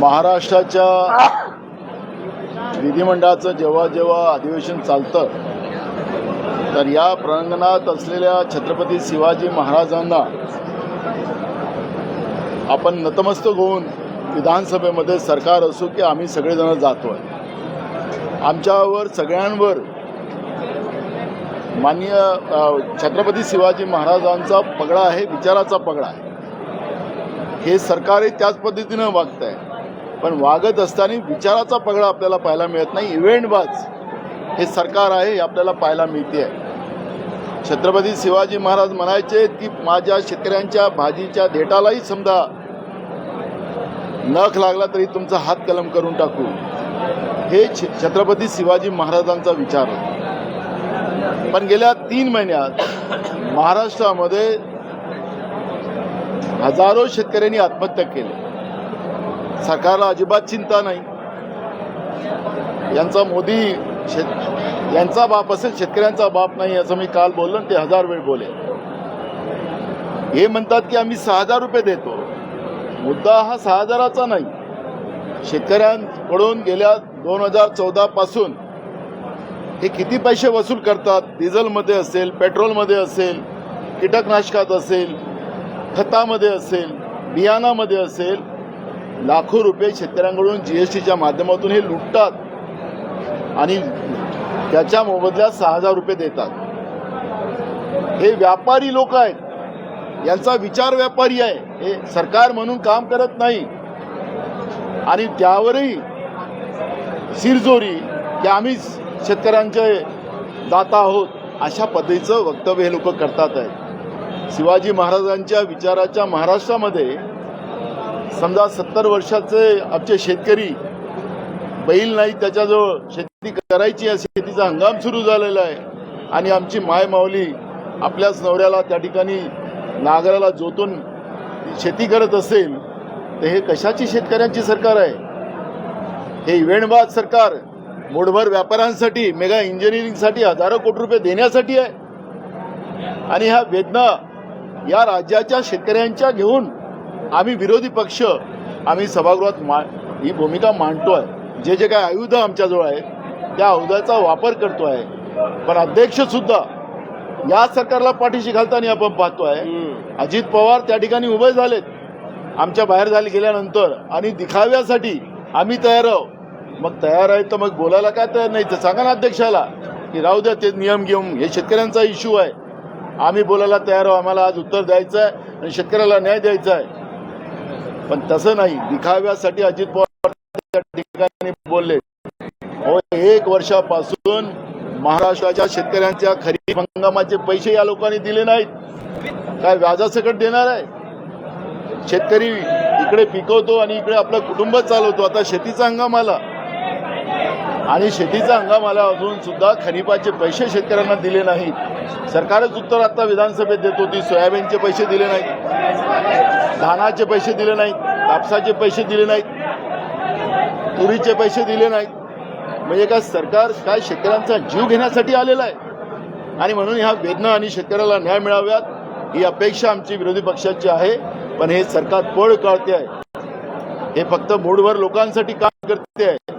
महाराष्ट्राच्या विधिमंडळाचं जेव्हा जेव्हा अधिवेशन चालतं तर या प्रांगणात असलेल्या छत्रपती शिवाजी महाराजांना आपण नतमस्तक होऊन विधानसभेमध्ये सरकार असो की आम्ही सगळेजण जातो आहे आमच्यावर सगळ्यांवर माननीय छत्रपती शिवाजी महाराजांचा पगडा आहे विचाराचा पगडा आहे. हे सरकारही त्याच पद्धतीनं वागत आहे पण वागत असताना विचाराचा पगडा आपल्याला पाहायला मिळत नाही. इव्हेंटबाज हे सरकार आहे हे आपल्याला पाहायला मिळते आहे छत्रपती शिवाजी महाराज म्हणायचे की माझ्या शेतकऱ्यांच्या भाजीच्या देटालाही समजा नख लागला तरी तुमचा हात कलम करून टाकू. हे छ- छत्रपती शिवाजी महाराजांचा विचार होता. पण गेल्या तीन महिन्यात महाराष्ट्रामध्ये हजारो शेतकऱ्यांनी आत्महत्या केली. सरकारला अजिबात चिंता नाही. यांचा मोदी शेत यांचा बाप असेल शेतकऱ्यांचा बाप नाही असं मी काल बोललो आणि ते हजार वेळ बोले हे म्हणतात की आम्ही सहा हजार रुपये देतो. मुद्दा हा सहा हजाराचा नाही. शेतकऱ्यांकडून गेल्या दोन हजार चौदा पासून हे किती पैसे वसूल करतात? डिझेलमध्ये असेल पेट्रोलमध्ये असेल कीटकनाशकात असेल खतामध्ये असेल बियाणामध्ये असेल लाखो रुपये शेतकऱ्यांकडून जी एस टीच्या माध्यमातून हे लुटतात. आणि त्याच्या मोबदल्यात सहा हजार रुपये देतात. हे व्यापारी लोक आहेत. यांचा विचार व्यापारी आहे. हे सरकार म्हणून काम करत नाही. आणि त्यावरही शिरजोरी की आम्ही शेतकऱ्यांचे दाता आहोत अशा पद्धतीचं वक्तव्य हे लोक करतात आहेत. शिवाजी महाराजांच्या विचाराच्या महाराष्ट्रामध्ये समजा सत्तर वर्षाचे आमचे शेतकरी बैल नाही त्याच्याजवळ शेती करायची आहे शेतीचा हंगाम सुरू झालेला आहे. आणि आमची माय माऊली आपल्याच नवऱ्याला त्या ठिकाणी नागराला जोतून शेती करत असेल तर हे कशाची शेतकऱ्यांची सरकार आहे? हे इव्हेंटबाज सरकार मोडभर व्यापाऱ्यांसाठी मेगा इंजिनिअरिंगसाठी हजारो कोटी रुपये देण्यासाठी आहे. आणि ह्या वेदना या राज्याच्या शेतकऱ्यांच्या घेऊन आम्ही विरोधी पक्ष आम्ही सभागृहात मा ही भूमिका मांडतो आहे जे जे काही आयुध आमच्याजवळ आहेत त्या आयुधाचा वापर करतो आहे पण अध्यक्ष सुद्धा या सरकारला पाठीशी घालताना आपण पाहतो आहे अजित पवार त्या ठिकाणी उभे झालेत. आमच्या बाहेर झाले गेल्यानंतर आणि दिखाव्यासाठी आम्ही तयार आहोत. मग तयार आहे तर मग बोलायला काय तयार नाही? तर सांगा ना अध्यक्षाला की राहू द्या ते नियम घेऊन. हे शेतकऱ्यांचा इश्यू आहे. आम्ही बोलायला तयार आहोत. आम्हाला आज उत्तर द्यायचं आहे आणि शेतकऱ्याला न्याय द्यायचा आहे. पण तसं नाही. दिखाव्यासाठी अजित पवार त्या ठिकाणी बोलले. हो एक वर्षापासून महाराष्ट्राच्या शेतकऱ्यांच्या खरीप हंगामाचे पैसे या लोकांनी दिले नाहीत. काय व्याजासकट देणार आहे? शेतकरी इकडे पिकवतो आणि इकडे आपलं कुटुंब चालवतो. आता शेतीचा हंगाम आला. आणि शेतीचा हंगाम आला अजून सुद्धा खरीपाचे पैसे शेतकऱ्यांना दिले नाहीत. सरकारच उत्तर आता विधानसभेत देत होती सोयाबीनचे पैसे दिले नाहीत. धानाचे पैसे दिले नाहीत. कापसाचे पैसे दिले नाहीत. तुरीचे पैसे दिले नाहीत. म्हणजे काय सरकार काय शेतकऱ्यांचा जीव घेण्यासाठी आलेला आहे? आणि म्हणून ह्या वेदना आणि शेतकऱ्याला न्याय मिळाव्यात ही अपेक्षा आमची विरोधी पक्षाची आहे. पण हे सरकार पळ काढते आहे. हे फक्त मूडभर लोकांसाठी काम करते आहे.